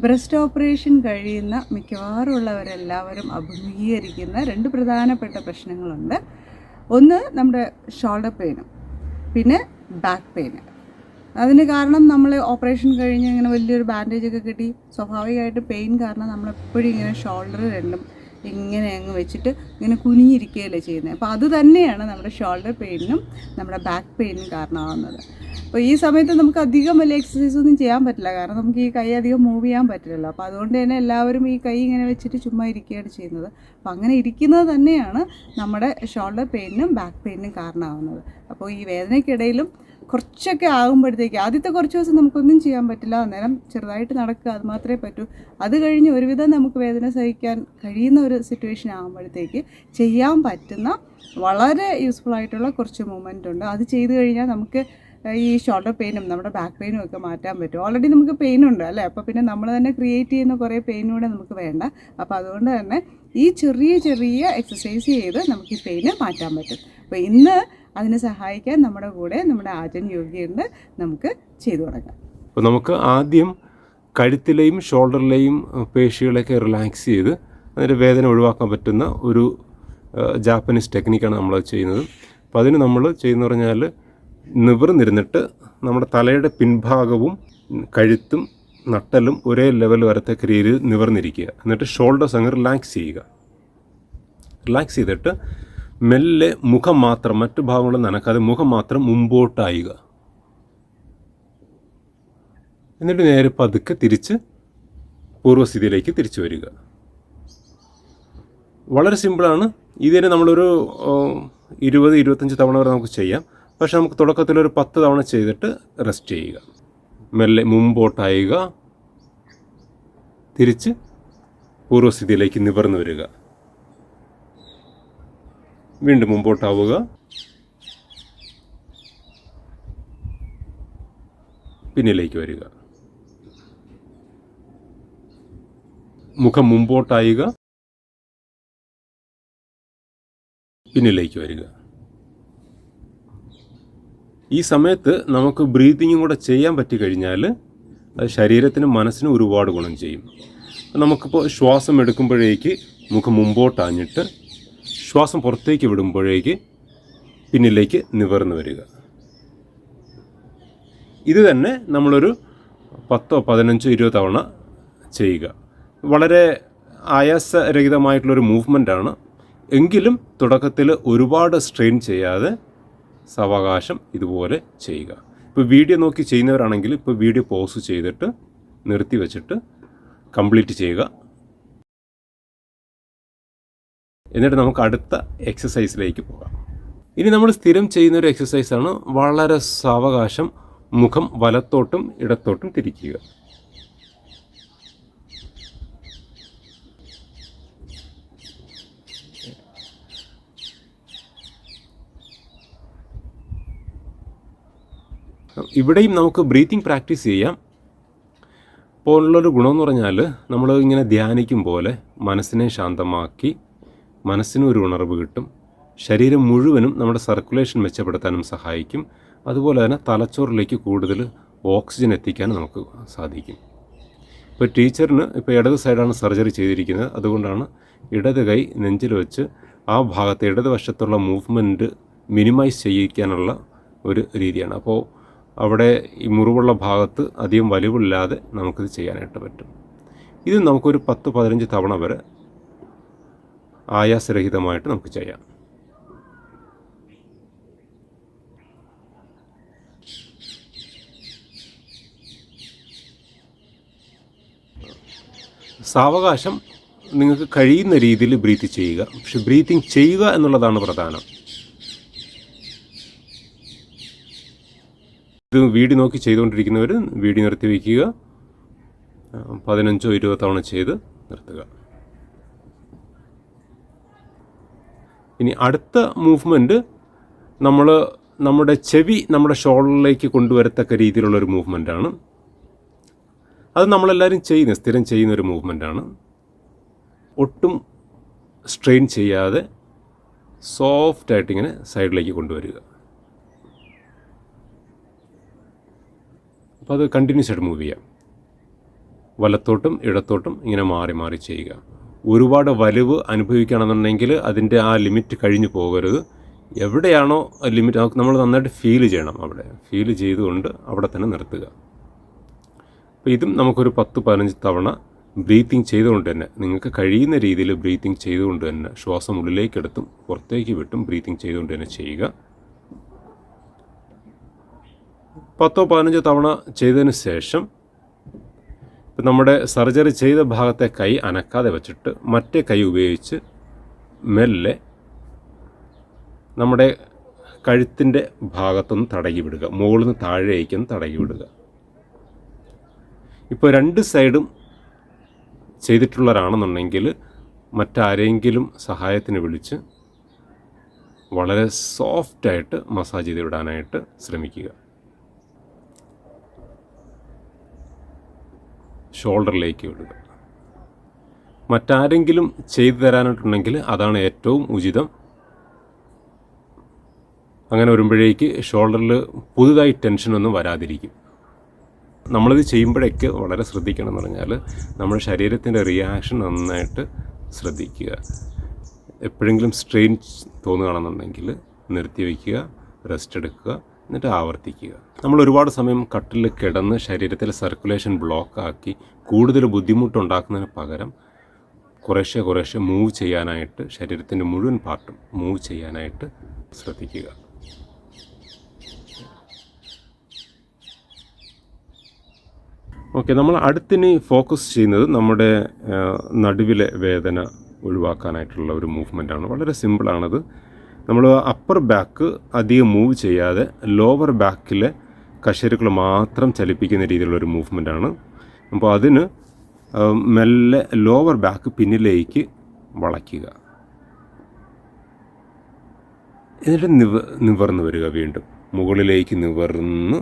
Breast operation കഴിയുന്ന മിക്കവാറും ഉള്ളവരെല്ലാവരും അഭിമുഖീകരിക്കുന്ന രണ്ട് പ്രധാനപ്പെട്ട പ്രശ്നങ്ങളുണ്ട്. ഒന്ന് നമ്മുടെ ഷോൾഡർ പെയിനും പിന്നെ ബാക്ക് പെയിന് അതിന് കാരണം നമ്മൾ ഓപ്പറേഷൻ കഴിഞ്ഞ് ഇങ്ങനെ വലിയൊരു ബാൻഡേജ് ഒക്കെ കിട്ടി. സ്വാഭാവികമായിട്ട് പെയിൻ കാരണം നമ്മളെപ്പോഴും ഇങ്ങനെ ഷോൾഡർ രണ്ടും ഇങ്ങനെ അങ്ങ് വെച്ചിട്ട് ഇങ്ങനെ കുനിഞ്ഞിരിക്കുകയല്ലേ ചെയ്യുന്നത്. അപ്പോൾ അത് തന്നെയാണ് നമ്മുടെ ഷോൾഡർ പെയിനും നമ്മുടെ ബാക്ക് പെയിനും കാരണമാകുന്നത് അപ്പോൾ ഈ സമയത്ത് നമുക്ക് അധികം വലിയ എക്സസൈസ് ഒന്നും ചെയ്യാൻ പറ്റില്ല. കാരണം നമുക്ക് ഈ കൈ അധികം മൂവ് ചെയ്യാൻ പറ്റില്ലല്ലോ. അപ്പോൾ അതുകൊണ്ട് തന്നെ എല്ലാവരും ഈ കൈ ഇങ്ങനെ വെച്ചിട്ട് ചുമ്മാ ഇരിക്കുകയാണ് ചെയ്യുന്നത്. അപ്പോൾ അങ്ങനെ ഇരിക്കുന്നത് തന്നെയാണ് നമ്മുടെ ഷോൾഡർ പെയിനും ബാക്ക് പെയിനും കാരണമാകുന്നത് അപ്പോൾ ഈ വേദനയ്ക്കിടയിലും കുറച്ചൊക്കെ ആകുമ്പോഴത്തേക്ക് ആദ്യത്തെ കുറച്ച് ദിവസം നമുക്കൊന്നും ചെയ്യാൻ പറ്റില്ല. അന്നേരം ചെറുതായിട്ട് നടക്കുക അത് മാത്രമേ പറ്റൂ. അത് കഴിഞ്ഞ് ഒരുവിധം നമുക്ക് വേദന സഹിക്കാൻ കഴിയുന്ന ഒരു സിറ്റുവേഷൻ ആകുമ്പോഴത്തേക്ക് ചെയ്യാൻ പറ്റുന്ന വളരെ യൂസ്ഫുൾ ആയിട്ടുള്ള കുറച്ച് മൂവ്മെന്റ് ഉണ്ട്. അത് ചെയ്ത് കഴിഞ്ഞാൽ നമുക്ക് ഈ ഷോൾഡർ പെയിനും നമ്മുടെ ബാക്ക് പെയിനും ഒക്കെ മാറ്റാൻ പറ്റും. ഓൾറെഡി നമുക്ക് പെയിൻ ഉണ്ട് അല്ലേ? അപ്പോൾ പിന്നെ നമ്മൾ തന്നെ ക്രിയേറ്റ് ചെയ്യുന്ന കുറേ പെയിൻ കൂടെ നമുക്ക് വേണ്ട. അപ്പോൾ അതുകൊണ്ട് തന്നെ ഈ ചെറിയ ചെറിയ എക്സസൈസ് ചെയ്ത് നമുക്ക് ഈ പെയിന് മാറ്റാൻ പറ്റും. അപ്പോൾ ഇന്ന് അതിനെ സഹായിക്കാൻ നമ്മുടെ കൂടെ നമ്മുടെ ആചൻ യോഗിയുണ്ട് നമുക്ക് ചെയ്തു തുടങ്ങാം. അപ്പോൾ നമുക്ക് ആദ്യം കഴുത്തിലെയും ഷോൾഡറിലെയും പേശികളെയൊക്കെ റിലാക്സ് ചെയ്ത് അതിന്റെ വേദന ഒഴിവാക്കാൻ പറ്റുന്ന ഒരു ജാപ്പനീസ് ടെക്നിക്കാണ് നമ്മൾ ചെയ്യുന്നത്. അപ്പോൾ അതിന് നമ്മൾ ചെയ്യുന്ന പറഞ്ഞാൽ നിവർന്നിരുന്നിട്ട് നമ്മുടെ തലയുടെ പിൻഭാഗവും കഴുത്തും നട്ടലും ഒരേ ലെവൽ വരത്തക്ക രീതിയിൽ നിവർന്നിരിക്കുക. എന്നിട്ട് ഷോൾഡേഴ്സ് അങ്ങ് റിലാക്സ് ചെയ്യുക. റിലാക്സ് ചെയ്തിട്ട് മെല്ലെ മുഖം മാത്രം മറ്റു ഭാഗങ്ങളും നനക്കാതെ മുഖം മാത്രം മുമ്പോട്ടായുക. എന്നിട്ട് നേരെ പതുക്കെ തിരിച്ച് പൂർവസ്ഥിതിയിലേക്ക് തിരിച്ചു വരിക. വളരെ സിമ്പിളാണ് ഇതിനെ നമ്മളൊരു ഇരുപത് ഇരുപത്തഞ്ച് തവണ വരെ നമുക്ക് ചെയ്യാം. പക്ഷെ നമുക്ക് തുടക്കത്തിൽ ഒരു പത്ത് തവണ ചെയ്തിട്ട് റെസ്റ്റ് ചെയ്യുക. മെല്ലെ മുമ്പോട്ടായുക. തിരിച്ച് പൂർവസ്ഥിതിയിലേക്ക് നിവർന്നു വരിക. വീണ്ടും മുമ്പോട്ടാവുക. പിന്നിലേക്ക് വരിക. മുഖം മുമ്പോട്ടായുക. പിന്നിലേക്ക് വരിക. ഈ സമയത്ത് നമുക്ക് ബ്രീതിങ്ങും കൂടെ ചെയ്യാൻ പറ്റി കഴിഞ്ഞാൽ അത് ശരീരത്തിനും മനസ്സിനും ഒരുപാട് ഗുണം ചെയ്യും. നമുക്കിപ്പോൾ ശ്വാസം എടുക്കുമ്പോഴേക്ക് മുഖം മുമ്പോട്ടാഞ്ഞിട്ട് ശ്വാസം പുറത്തേക്ക് വിടുമ്പോഴേക്ക് പിന്നിലേക്ക് നിവർന്നു വരിക. ഇത് തന്നെ നമ്മളൊരു പത്തോ പതിനഞ്ചോ ഇരുപത് തവണ ചെയ്യുക. വളരെ ആയാസരഹിതമായിട്ടുള്ളൊരു മൂവ്മെന്റാണ് എങ്കിലും തുടക്കത്തിൽ ഒരുപാട് സ്ട്രെയിൻ ചെയ്യാതെ സാവകാശം ഇതുപോലെ ചെയ്യുക. ഇപ്പോൾ വീഡിയോ നോക്കി ചെയ്യുന്നവരാണെങ്കിൽ ഇപ്പോൾ വീഡിയോ പോസ് ചെയ്തിട്ട് നിർത്തി വെച്ചിട്ട് കംപ്ലീറ്റ് ചെയ്യുക. എന്നിട്ട് നമുക്ക് അടുത്ത എക്സസൈസിലേക്ക് പോകാം. ഇനി നമ്മൾ സ്ഥിരം ചെയ്യുന്ന ഒരു എക്സസൈസാണ് വളരെ സാവകാശം മുഖം വലത്തോട്ടും ഇടത്തോട്ടും തിരിക്കുക. ഇവിടെയും നമുക്ക് ബ്രീത്തിങ് പ്രാക്ടീസ് ചെയ്യാം. പോലുള്ളൊരു ഗുണമെന്ന് പറഞ്ഞാൽ നമ്മൾ ഇങ്ങനെ ധ്യാനിക്കും പോലെ മനസ്സിനെ ശാന്തമാക്കി മനസ്സിനും ഒരു ഉണർവ് കിട്ടും. ശരീരം മുഴുവനും നമ്മുടെ സർക്കുലേഷൻ മെച്ചപ്പെടുത്താനും സഹായിക്കും. അതുപോലെ തന്നെ തലച്ചോറിലേക്ക് കൂടുതൽ ഓക്സിജൻ എത്തിക്കാനും നമുക്ക് സാധിക്കും. ഇപ്പോൾ ടീച്ചറിന് ഇപ്പോൾ ഇടത് സൈഡാണ് സർജറി ചെയ്തിരിക്കുന്നത്. അതുകൊണ്ടാണ് ഇടത് കൈ നെഞ്ചിൽ വെച്ച് ആ ഭാഗത്തെ ഇടത് വശത്തുള്ള മൂവ്മെന്റ് മിനിമൈസ് ചെയ്യിക്കാനുള്ള ഒരു രീതിയാണ്. അപ്പോൾ അവിടെ ഈ മുറിവുള്ള ഭാഗത്ത് അധികം വലിവില്ലാതെ നമുക്കിത് ചെയ്യാനായിട്ട് പറ്റും. ഇത് നമുക്കൊരു പത്ത് പതിനഞ്ച് തവണ വരെ ആയാസരഹിതമായിട്ട് നമുക്ക് ചെയ്യാം. സാവകാശം നിങ്ങൾക്ക് കഴിയുന്ന രീതിയിൽ ബ്രീത്ത് ചെയ്യുക. പക്ഷെ ബ്രീത്തിങ് ചെയ്യുക എന്നുള്ളതാണ് പ്രധാനം. ഇത് വീഡിയോ നോക്കി ചെയ്തുകൊണ്ടിരിക്കുന്നവർ വീഡിയോ നിർത്തി വയ്ക്കുക പതിനഞ്ചോ ഇരുപതോ തവണ ചെയ്ത് നിർത്തുക. ഇനി അടുത്ത മൂവ്മെന്റ് നമ്മൾ നമ്മുടെ ചെവി നമ്മുടെ ഷോൾഡറിലേക്ക് കൊണ്ടുവരത്തക്ക രീതിയിലുള്ളൊരു മൂവ്മെന്റാണ് അത് നമ്മളെല്ലാവരും ചെയ്യുന്ന സ്ഥിരം ചെയ്യുന്നൊരു മൂവ്മെന്റാണ് ഒട്ടും സ്ട്രെയിൻ ചെയ്യാതെ സോഫ്റ്റായിട്ട് ഇങ്ങനെ സൈഡിലേക്ക് കൊണ്ടുവരിക. അപ്പോൾ അത് കണ്ടിന്യൂസ് ആയിട്ട് മൂവ് ചെയ്യാം. വലത്തോട്ടും ഇടത്തോട്ടും ഇങ്ങനെ മാറി മാറി ചെയ്യുക. ഒരുപാട് വലിവ് അനുഭവിക്കുകയാണെന്നുണ്ടെങ്കിൽ അതിന്റെ ആ ലിമിറ്റ് കഴിഞ്ഞു പോകരുത്. എവിടെയാണോ ലിമിറ്റ് നമ്മൾ നന്നായിട്ട് ഫീൽ ചെയ്യണം അവിടെ. ഫീൽ ചെയ്തുകൊണ്ട് അവിടെ തന്നെ നിർത്തുക. അപ്പോൾ ഇതും നമുക്കൊരു പത്ത് പതിനഞ്ച് തവണ ബ്രീത്തിങ് ചെയ്തുകൊണ്ട് തന്നെ നിങ്ങൾക്ക് കഴിയുന്ന രീതിയിൽ ബ്രീത്തിങ് ചെയ്തുകൊണ്ട് തന്നെ ശ്വാസം ഉള്ളിലേക്കെടുത്തും പുറത്തേക്ക് വിട്ടും ബ്രീത്തിങ് ചെയ്തുകൊണ്ട് തന്നെ ചെയ്യുക. പത്തോ പതിനഞ്ചോ തവണ ചെയ്തതിന് ശേഷം ഇപ്പം നമ്മുടെ സർജറി ചെയ്ത ഭാഗത്തെ കൈ അനക്കാതെ വെച്ചിട്ട് മറ്റേ കൈ ഉപയോഗിച്ച് മെല്ലെ നമ്മുടെ കഴുത്തിന്റെ ഭാഗത്തൊന്ന് തടകി വിടുക. മുകളിൽ നിന്ന് താഴേക്കൊന്ന് തടകി വിടുക. ഇപ്പോൾ രണ്ട് സൈഡും ചെയ്തിട്ടുള്ളവരാണെന്നുണ്ടെങ്കിൽ മറ്റാരെങ്കിലും സഹായത്തിന് വിളിച്ച് വളരെ സോഫ്റ്റായിട്ട് മസാജ് ചെയ്ത് വിടാനായിട്ട് ശ്രമിക്കുക. ഷോൾഡറിലേക്ക് വിടുക. മറ്റാരെങ്കിലും ചെയ്തു തരാനായിട്ടുണ്ടെങ്കിൽ അതാണ് ഏറ്റവും ഉചിതം. അങ്ങനെ വരുമ്പോഴേക്ക് ഷോൾഡറിൽ പുതുതായി ടെൻഷനൊന്നും വരാതിരിക്കും. നമ്മളിത് ചെയ്യുമ്പോഴേക്ക് വളരെ ശ്രദ്ധിക്കണം എന്ന് പറഞ്ഞാൽ നമ്മുടെ ശരീരത്തിന്റെ റിയാക്ഷൻ നന്നായിട്ട് ശ്രദ്ധിക്കുക. എപ്പോഴെങ്കിലും സ്ട്രെയിൻ തോന്നുകയാണെന്നുണ്ടെങ്കിൽ നിർത്തി വയ്ക്കുക റെസ്റ്റ് എടുക്കുക. എന്നിട്ട് ആവർത്തിക്കുക. നമ്മൾ ഒരുപാട് സമയം കട്ടിൽ കിടന്ന് ശരീരത്തിലെ സർക്കുലേഷൻ ബ്ലോക്കാക്കി കൂടുതൽ ബുദ്ധിമുട്ടുണ്ടാക്കുന്നതിന് പകരം കുറേശ്ശെ കുറേശ്ശെ മൂവ് ചെയ്യാനായിട്ട് ശരീരത്തിന്റെ മുഴുവൻ പാർട്ടും മൂവ് ചെയ്യാനായിട്ട് ശ്രദ്ധിക്കുക. ഓക്കെ നമ്മൾ അടുത്തിനി ഫോക്കസ് ചെയ്യുന്നത് നമ്മുടെ നടുവിലെ വേദന ഒഴിവാക്കാനായിട്ടുള്ള ഒരു മൂവ്മെന്റാണ് വളരെ സിമ്പിളാണത് നമ്മൾ അപ്പർ ബാക്ക് അധികം മൂവ് ചെയ്യാതെ ലോവർ ബാക്കിലെ കശേരുക്കൾ മാത്രം ചലിപ്പിക്കുന്ന രീതിയിലുള്ള ഒരു മൂവ്മെന്റാണ് അപ്പോൾ അതിന് മെല്ലെ ലോവർ ബാക്ക് പിന്നിലേക്ക് വളയ്ക്കുക. എന്നിട്ട് നിവ നിവർന്ന് വരിക വീണ്ടും. മുകളിലേക്ക് നിവർന്ന്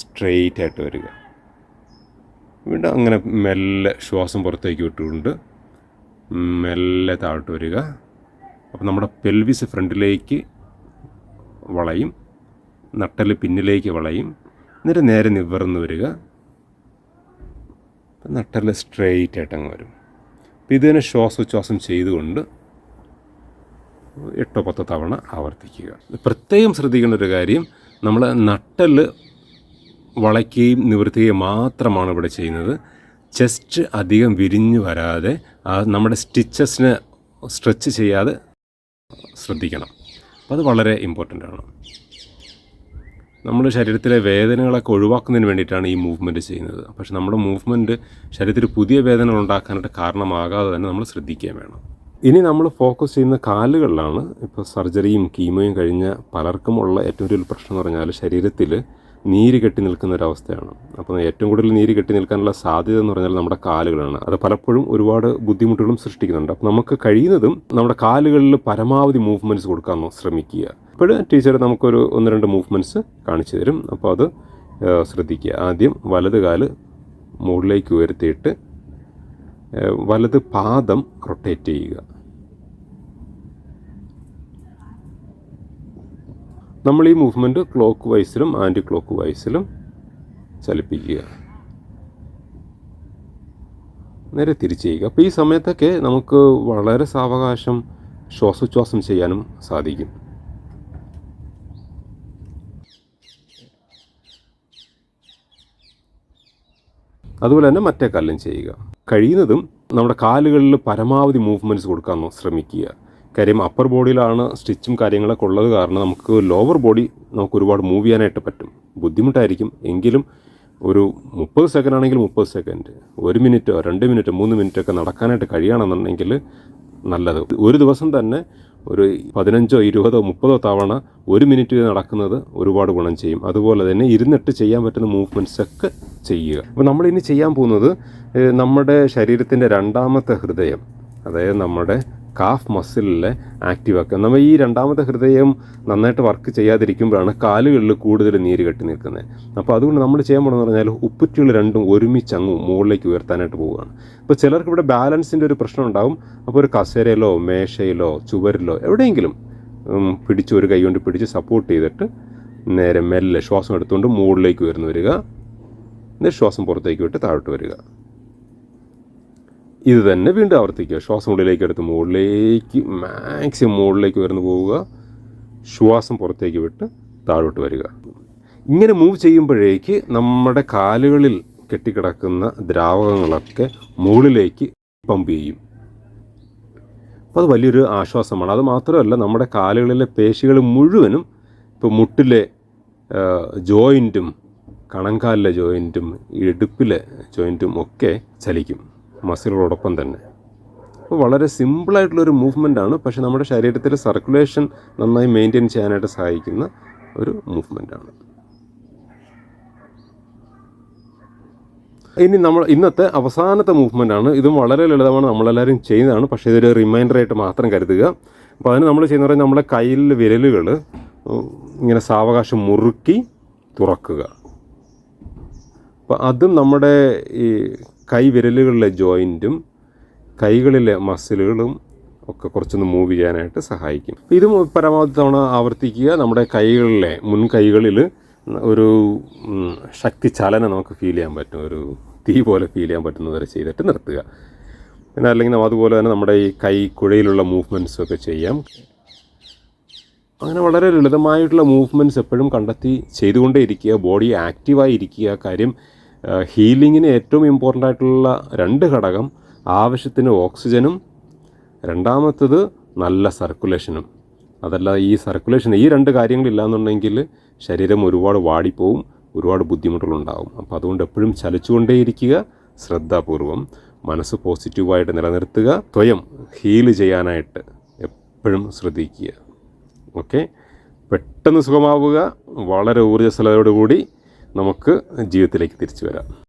സ്ട്രെയിറ്റ് ആയിട്ട് വരിക. വീണ്ടും അങ്ങനെ മെല്ലെ ശ്വാസം പുറത്തേക്ക് വിട്ടുകൊണ്ട് മെല്ലെ താഴോട്ട് വരിക. അപ്പോൾ നമ്മുടെ പെൽവിസ് ഫ്രണ്ടിലേക്ക് വളയും നട്ടൽ പിന്നിലേക്ക് വളയും എന്നിട്ട് നേരെ നിവർന്ന് വരിക. നട്ടൽ സ്ട്രെയിറ്റ് ആയിട്ട് അങ്ങ് വരും. അപ്പോൾ ഇതിനെ ശ്വാസോച്ഛ്വാസം ചെയ്തുകൊണ്ട് എട്ടോ പത്തോ തവണ ആവർത്തിക്കുക. പ്രത്യേകം ശ്രദ്ധിക്കേണ്ട ഒരു കാര്യം നമ്മൾ നട്ടൽ വളയ്ക്കുകയും നിവർത്തുകയും മാത്രമാണ് ഇവിടെ ചെയ്യുന്നത്. ചെസ്റ്റ് അധികം വിരിഞ്ഞു വരാതെ നമ്മുടെ സ്റ്റിച്ചസിനെ സ്ട്രെച്ച് ചെയ്യാതെ ശ്രദ്ധിക്കണം. അപ്പോൾ അത് വളരെ ഇമ്പോർട്ടന്റ് ആണ്. നമ്മൾ ശരീരത്തിലെ വേദനകളൊക്കെ ഒഴിവാക്കുന്നതിന് വേണ്ടിയിട്ടാണ് ഈ മൂവ്മെന്റ് ചെയ്യുന്നത്. പക്ഷെ നമ്മുടെ മൂവ്മെന്റ് ശരീരത്തിൽ പുതിയ വേദനകൾ ഉണ്ടാക്കാനായിട്ട് കാരണമാകാതെ തന്നെ നമ്മൾ ശ്രദ്ധിക്കുകയും വേണം. ഇനി നമ്മൾ ഫോക്കസ് ചെയ്യുന്ന കാലുകളിലാണ് ഇപ്പോൾ സർജറിയും കീമോയും കഴിഞ്ഞ പലർക്കുമുള്ള ഏറ്റവും വലിയ പ്രശ്നം എന്ന് പറഞ്ഞാൽ ശരീരത്തിൽ നീര് കെട്ടി നിൽക്കുന്ന ഒരവസ്ഥയാണ് അപ്പോൾ ഏറ്റവും കൂടുതൽ നീര് കെട്ടി നിൽക്കാനുള്ള സാധ്യത എന്ന് പറഞ്ഞാൽ നമ്മുടെ കാലുകളാണ്. അത് പലപ്പോഴും ഒരുപാട് ബുദ്ധിമുട്ടുകളും സൃഷ്ടിക്കുന്നുണ്ട്. അപ്പോൾ നമുക്ക് കഴിയുന്നതും നമ്മുടെ കാലുകളിൽ പരമാവധി മൂവ്മെന്റ്സ് കൊടുക്കാൻ ശ്രമിക്കുക. ഇപ്പോൾ ടീച്ചർ നമുക്കൊരു ഒന്ന് രണ്ട് മൂവ്മെന്റ്സ് കാണിച്ചു തരും. അപ്പോൾ അത് ശ്രദ്ധിക്കുക. ആദ്യം വലത് കാൽ മുകളിലേക്ക് ഉയർത്തിയിട്ട് വലത് പാദം റൊട്ടേറ്റ് ചെയ്യുക. നമ്മൾ ഈ മൂവ്മെന്റ് ക്ലോക്ക് വൈസിലും ആന്റി ക്ലോക്ക് വൈസിലും ചലിപ്പിക്കുക. നേരെ തിരിച്ചു ചെയ്യുക. അപ്പോൾ ഈ സമയത്തൊക്കെ നമുക്ക് വളരെ സാവകാശം ശ്വാസോച്ഛ്വാസം ചെയ്യാനും സാധിക്കും. അതുപോലെ തന്നെ മറ്റേ കല്ലും ചെയ്യുക. കഴിയുന്നതും നമ്മുടെ കാലുകളിൽ പരമാവധി മൂവ്മെന്റ്സ് കൊടുക്കാൻ ശ്രമിക്കുക. കാര്യം അപ്പർ ബോഡിയിലാണ് സ്റ്റിച്ചും കാര്യങ്ങളൊക്കെ ഉള്ളത് കാരണം നമുക്ക് ലോവർ ബോഡി നമുക്ക് ഒരുപാട് മൂവ് ചെയ്യാനായിട്ട് പറ്റും. ബുദ്ധിമുട്ടായിരിക്കും. എങ്കിലും ഒരു മുപ്പത് സെക്കൻഡ് ആണെങ്കിൽ മുപ്പത് സെക്കൻഡ് ഒരു മിനിറ്റോ രണ്ട് മിനിറ്റോ മൂന്ന് മിനിറ്റോ ഒക്കെ നടക്കാനായിട്ട് കഴിയുകയാണെന്നുണ്ടെങ്കിൽ നല്ലത്. ഒരു ദിവസം തന്നെ ഒരു പതിനഞ്ചോ ഇരുപതോ മുപ്പതോ തവണ ഒരു മിനിറ്റ് നടക്കുന്നത് ഒരുപാട് ഗുണം ചെയ്യും. അതുപോലെ തന്നെ ഇരുന്നിട്ട് ചെയ്യാൻ പറ്റുന്ന മൂവ്മെന്റ്സ് ഒക്കെ ചെയ്യുക. അപ്പോൾ നമ്മളിനി ചെയ്യാൻ പോകുന്നത് നമ്മുടെ ശരീരത്തിന്റെ രണ്ടാമത്തെ ഹൃദയം അതായത് നമ്മുടെ കാഫ് മസിലിലെ ആക്റ്റീവ് ആക്കുക. നമ്മൾ ഈ രണ്ടാമത്തെ ഹൃദയം നന്നായിട്ട് വർക്ക് ചെയ്യാതിരിക്കുമ്പോഴാണ് കാലുകളിൽ കൂടുതൽ നീര് കെട്ടി നിൽക്കുന്നത്. അപ്പോൾ അതുകൊണ്ട് നമ്മൾ ചെയ്യാൻ പോകുന്നത് പറഞ്ഞാൽ ഉപ്പുറ്റുകൾ രണ്ടും ഒരുമിച്ച് അങ്ങ് മുകളിലേക്ക് ഉയർത്താനായിട്ട് പോവുകയാണ്. അപ്പോൾ ചിലർക്ക് ഇവിടെ ബാലൻസിന്റെ ഒരു പ്രശ്നം ഉണ്ടാവും. അപ്പോൾ ഒരു കസേരയിലോ മേശയിലോ ചുവരിലോ എവിടെയെങ്കിലും പിടിച്ച് ഒരു കൈ കൊണ്ട് പിടിച്ച് സപ്പോർട്ട് ചെയ്തിട്ട് നേരെ മെല്ലെ ശ്വാസം എടുത്തുകൊണ്ട് മുകളിലേക്ക് ഉയർന്നു വരിക. എന്നിട്ട് ശ്വാസം പുറത്തേക്ക് വിട്ട് താഴോട്ട് വരിക. ഇത് തന്നെ വീണ്ടും ആവർത്തിക്കുക. ശ്വാസം ഉള്ളിലേക്ക് എടുത്ത് മുകളിലേക്ക് മാക്സിമം മുകളിലേക്ക് ഉയർന്നു പോവുക. ശ്വാസം പുറത്തേക്ക് വിട്ട് താഴോട്ട് വരിക. ഇങ്ങനെ മൂവ് ചെയ്യുമ്പോഴേക്ക് നമ്മുടെ കാലുകളിൽ കെട്ടിക്കിടക്കുന്ന ദ്രാവകങ്ങളൊക്കെ മുകളിലേക്ക് പമ്പ് ചെയ്യും. അപ്പോൾ അത് വലിയൊരു ആശ്വാസമാണ്. അത് മാത്രമല്ല നമ്മുടെ കാലുകളിലെ പേശികൾ മുഴുവനും ഇപ്പോൾ മുട്ടിലെ ജോയിന്റും കണങ്കാലിലെ ജോയിന്റും ഇടുപ്പിലെ ജോയിന്റും ഒക്കെ ചലിക്കും. മസിലുകളോടൊപ്പം തന്നെ. അപ്പോൾ വളരെ സിമ്പിളായിട്ടുള്ളൊരു മൂവ്മെന്റ് ആണ് പക്ഷേ നമ്മുടെ ശരീരത്തിൽ സർക്കുലേഷൻ നന്നായി മെയിന്റെയിൻ ചെയ്യാനായിട്ട് സഹായിക്കുന്ന ഒരു മൂവ്മെന്റ് ആണ് ഇനി നമ്മൾ ഇന്നത്തെ അവസാനത്തെ മൂവ്മെന്റ് ആണ് ഇതും വളരെ ലളിതമാണ് നമ്മളെല്ലാവരും ചെയ്യുന്നതാണ് പക്ഷേ ഇതൊരു റിമൈൻഡറായിട്ട് മാത്രം കരുതുക. അപ്പോൾ അതിന് നമ്മൾ ചെയ്യുന്ന പറയുന്നത് നമ്മുടെ കയ്യിലെ വിരലുകൾ ഇങ്ങനെ സാവകാശം മുറുക്കി തുറക്കുക. അപ്പോൾ അതും നമ്മുടെ ഈ കൈ വിരലുകളിലെ ജോയിന്റും കൈകളിലെ മസിലുകളും ഒക്കെ കുറച്ചൊന്ന് മൂവ് ചെയ്യാനായിട്ട് സഹായിക്കും. ഇതും പരമാവധി തവണ ആവർത്തിക്കുക. നമ്മുടെ കൈകളിലെ മുൻ കൈകളിൽ ഒരു ശക്തി ചലനം നമുക്ക് ഫീൽ ചെയ്യാൻ പറ്റും. ഒരു തീ പോലെ ഫീൽ ചെയ്യാൻ പറ്റുന്ന വരെ ചെയ്തിട്ട് നിർത്തുക. പിന്നെ അല്ലെങ്കിൽ അതുപോലെ തന്നെ നമ്മുടെ ഈ കൈ കുഴയിലുള്ള മൂവ്മെന്റ്സും ഒക്കെ ചെയ്യാം. അങ്ങനെ വളരെ ലളിതമായിട്ടുള്ള മൂവ്മെന്റ്സ് എപ്പോഴും കണ്ടെത്തി ചെയ്തുകൊണ്ടേ ഇരിക്കുക ബോഡി ആക്റ്റീവായി ഇരിക്കുക കാര്യം ഹീലിങ്ങിന് ഏറ്റവും ഇമ്പോർട്ടന്റ് ആയിട്ടുള്ള രണ്ട് ഘടകം ആവശ്യത്തിന് ഓക്സിജനും രണ്ടാമത്തത് നല്ല സർക്കുലേഷനും. അതല്ല ഈ സർക്കുലേഷൻ ഈ രണ്ട് കാര്യങ്ങളില്ലാന്നുണ്ടെങ്കിൽ ശരീരം ഒരുപാട് വാടിപ്പോവും ഒരുപാട് ബുദ്ധിമുട്ടുകളുണ്ടാവും. അപ്പോൾ അതുകൊണ്ട് എപ്പോഴും ചലിച്ചുകൊണ്ടേയിരിക്കുക ശ്രദ്ധാപൂർവം മനസ്സ് പോസിറ്റീവായിട്ട് നിലനിർത്തുക സ്വയം ഹീൽ ചെയ്യാനായിട്ട് എപ്പോഴും ശ്രദ്ധിക്കുക. ഓക്കെ പെട്ടെന്ന് സുഖമാവുക വളരെ ഊർജസ്വലതയോടുകൂടി നമുക്ക് ജീവിതത്തിലേക്ക് തിരിച്ചു വരാം.